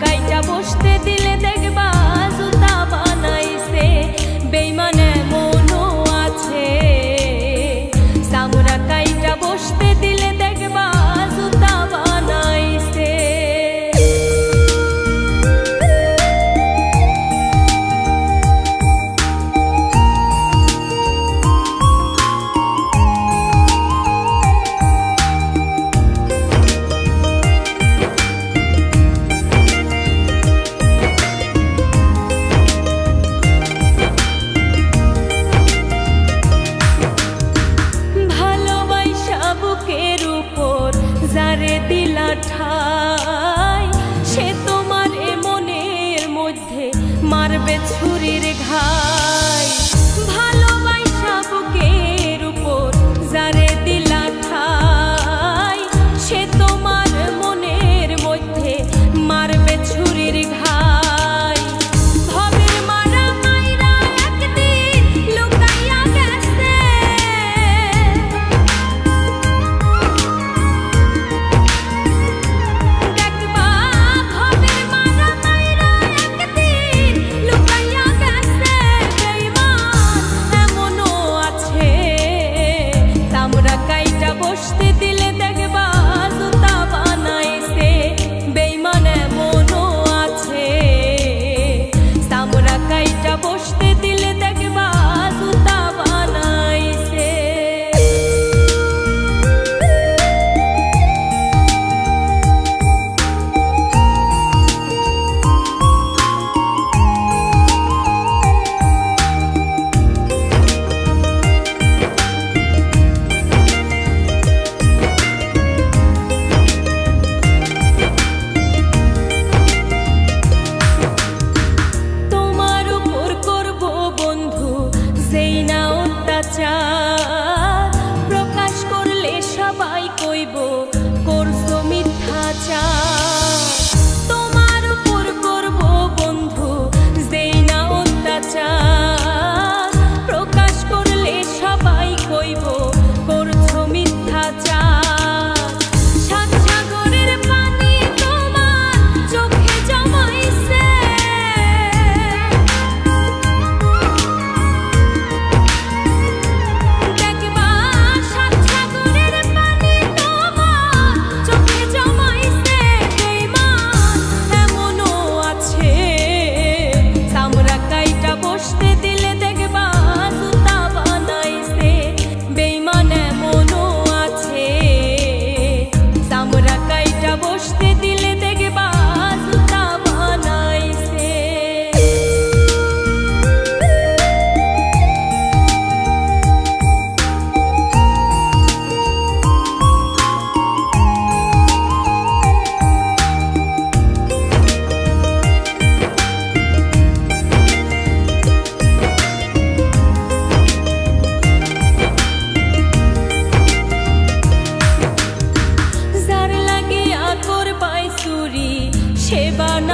কাইটা বসতে দিল মারবে ছুরির ঘা। de.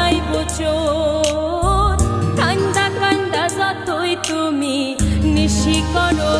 যাই বছর ঠান্ডা ঠান্ডা যতই তুমি নিশি করো